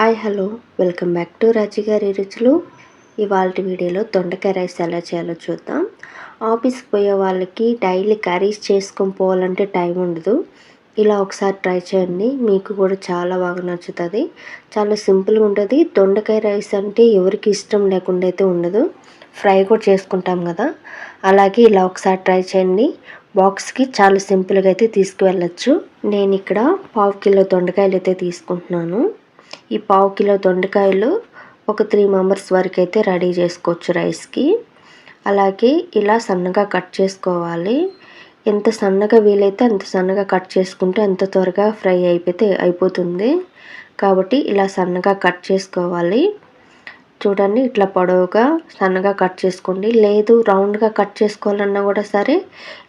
Hi hello. Welcome back to రాజుగారి రుచులు. ఇవాళ వీడియోలో దొండకాయ రైస్ ఎలా చేయాలో చూద్దాం. ఆఫీస్కి పోయే వాళ్ళకి డైలీ కర్రీస్ చేసుకొని పోవాలంటే టైం ఉండదు. ఇలా ఒకసారి ట్రై చేయండి. మీకు కూడా చాలా బాగా నచ్చుతుంది. చాలా సింపుల్గా ఉంటుంది. దొండకాయ రైస్ అంటే ఎవరికి ఇష్టం లేకుండా అయితే ఉండదు. ఫ్రై కూడా చేసుకుంటాం కదా. అలాగే ఇలా ఒకసారి ట్రై చేయండి. బాక్స్కి చాలా సింపుల్గా అయితే తీసుకువెళ్ళచ్చు. నేను ఇక్కడ పావు కిలో దొండకాయలు అయితే తీసుకుంటున్నాను. ఈ పావు కిలో దొండకాయలు ఒక త్రీ మెంబర్స్ వరకు అయితే రెడీ చేసుకోవచ్చు రైస్కి. అలాగే ఇలా సన్నగా కట్ చేసుకోవాలి. ఎంత సన్నగా వీలైతే అంత సన్నగా కట్ చేసుకుంటే అంత త్వరగా ఫ్రై అయిపోతే అయిపోతుంది. కాబట్టి ఇలా సన్నగా కట్ చేసుకోవాలి. చూడండి ఇట్లా పొడవుగా సన్నగా కట్ చేసుకోండి. లేదు రౌండ్గా కట్ చేసుకోవాలన్నా కూడా సరే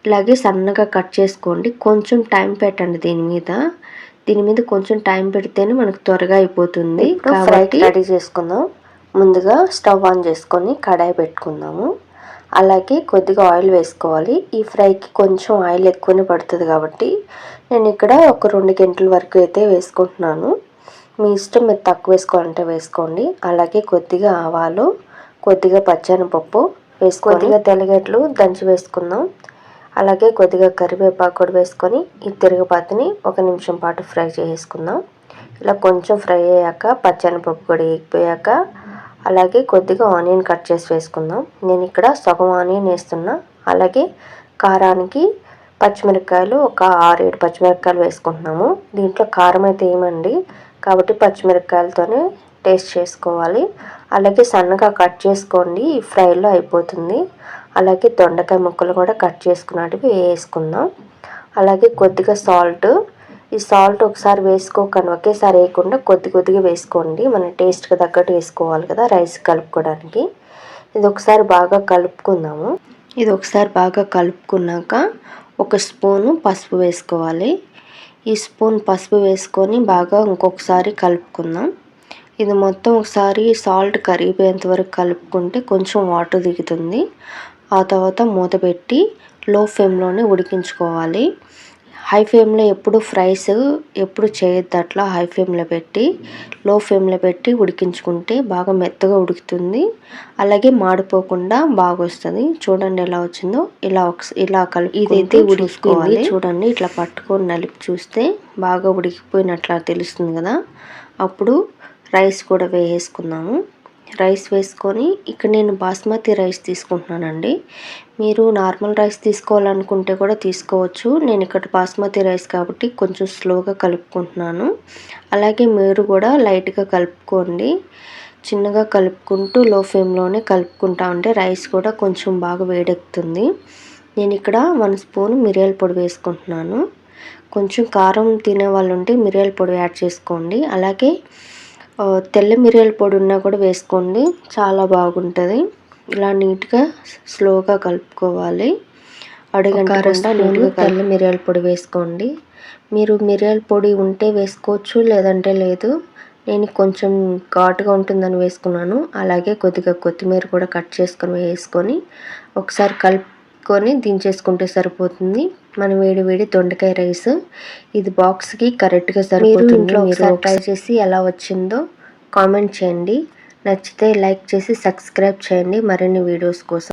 ఇలాగే సన్నగా కట్ చేసుకోండి. కొంచెం టైం పెట్టండి దీని మీద. దీని మీద కొంచెం టైం పెడితేనే మనకు త్వరగా అయిపోతుంది. కాబట్టి రెడీ చేసుకుందాం. ముందుగా స్టవ్ ఆన్ చేసుకొని కడాయి పెట్టుకుందాము. అలాగే కొద్దిగా ఆయిల్ వేసుకోవాలి. ఈ ఫ్రైకి కొంచెం ఆయిల్ ఎక్కువనే పడుతుంది కాబట్టి నేను ఇక్కడ ఒక రెండు గంటల వరకు అయితే వేసుకుంటున్నాను. మీ ఇష్టం మీరు తక్కువ వేసుకోవాలంటే వేసుకోండి. అలాగే కొద్దిగా ఆవాలు కొద్దిగా పచ్చనిపప్పు వేసుకో కొద్దిగా తెల్లగడ్డలు దంచి వేసుకుందాం. అలాగే కొద్దిగా కరివేపాకు కూడా వేసుకొని ఈ తిరగపాతిని ఒక నిమిషం పాటు ఫ్రై చేసుకుందాం. ఇలా కొంచెం ఫ్రై అయ్యాక పచ్చనిపప్పు కూడా ఎగిపోయాక అలాగే కొద్దిగా ఆనియన్ కట్ చేసి వేసుకుందాం. నేను ఇక్కడ సగం ఆనియన్ వేస్తున్నా. అలాగే కారానికి పచ్చిమిరపకాయలు ఒక ఆరేడు పచ్చిమిరపకాయలు వేసుకుంటున్నాము. దీంట్లో కారం అయితే ఏమండి? కాబట్టి పచ్చిమిరపకాయలతోనే టేస్ట్ చేసుకోవాలి. అలాగే సన్నగా కట్ చేసుకోండి. ఈ ఫ్రైలో అయిపోతుంది. అలాగే దొండకాయ ముక్కలు కూడా కట్ చేసుకున్నట్టువి వేసుకుందాం. అలాగే కొద్దిగా సాల్ట్. ఈ సాల్ట్ ఒకసారి వేసుకోకండి ఒకేసారి వేయకుండా కొద్ది కొద్దిగా వేసుకోండి. మన టేస్ట్కి తగ్గట్టు వేసుకోవాలి కదా రైస్ కలుపుకోవడానికి. ఇది ఒకసారి బాగా కలుపుకుందాము. ఇది ఒకసారి బాగా కలుపుకున్నాక ఒక స్పూను పసుపు వేసుకోవాలి. ఈ స్పూన్ పసుపు వేసుకొని బాగా ఇంకొకసారి కలుపుకుందాం. ఇది మొత్తం ఒకసారి సాల్ట్ కరిగిపోయేంత వరకు కలుపుకుంటే కొంచెం వాటర్ దిగుతుంది. ఆ తర్వాత మూత పెట్టి లో ఫ్లేమ్లోనే ఉడికించుకోవాలి. హై ఫ్లేమ్లో ఎప్పుడు ఫ్రైస్ ఎప్పుడు చేయొద్దు అట్లా హై ఫ్లేమ్లో పెట్టి లో ఫ్లేమ్లో పెట్టి ఉడికించుకుంటే బాగా మెత్తగా ఉడుకుతుంది. అలాగే మాడిపోకుండా బాగా వస్తుంది చూడండి ఎలా వచ్చిందో. ఇలా ఒక ఇలా కలిపి ఇదైతే ఉడికిపోవాలి. చూడండి ఇట్లా పట్టుకొని నలిపి చూస్తే బాగా ఉడికిపోయినట్లా తెలుస్తుంది కదా. అప్పుడు రైస్ కూడా వేసుకుందాము రైస్ వేసుకొని ఇక్కడ నేను బాస్మతి రైస్ తీసుకుంటున్నానండి. మీరు నార్మల్ రైస్ తీసుకోవాలనుకుంటే కూడా తీసుకోవచ్చు. నేను ఇక్కడ బాస్మతి రైస్ కాబట్టి కొంచెం స్లోగా కలుపుకుంటున్నాను. అలాగే మీరు కూడా లైట్గా కలుపుకోండి. చిన్నగా కలుపుకుంటూ లో ఫ్లేమ్లోనే కలుపుకుంటా ఉంటే రైస్ కూడా కొంచెం బాగా వేడెక్కుతుంది. నేను ఇక్కడ వన్ స్పూన్ మిరియాల పొడి వేసుకుంటున్నాను. కొంచెం కారం తినే వాళ్ళు ఉంటే మిరియాల పొడి యాడ్ చేసుకోండి. అలాగే తెల్ల మిరియాల పొడి ఉన్నా కూడా వేసుకోండి. చాలా బాగుంటుంది. ఇలా నీట్గా స్లోగా కలుపుకోవాలి. అడగంటకుండా నీట్గా తెల్ల మిరియాల పొడి వేసుకోండి. మీరు మిరియాల పొడి ఉంటే వేసుకోవచ్చు లేదంటే లేదు. నేను కొంచెం ఘాటుగా ఉంటుందని వేసుకున్నాను. అలాగే కొద్దిగా కొత్తిమీర కూడా కట్ చేసుకొని వేసుకొని ఒకసారి కలుపు కొని దించేసుకుంటే సరిపోతుంది. మన వేడి వేడి దొండకాయ రైస్. ఇది బాక్స్కి కరెక్ట్గా సరిపోతుంది. మీరు ట్రై చేసి ఎలా వచ్చిందో కామెంట్ చేయండి. నచ్చితే లైక్ చేసి సబ్స్క్రైబ్ చేయండి. మరిన్ని వీడియోస్ కోసం.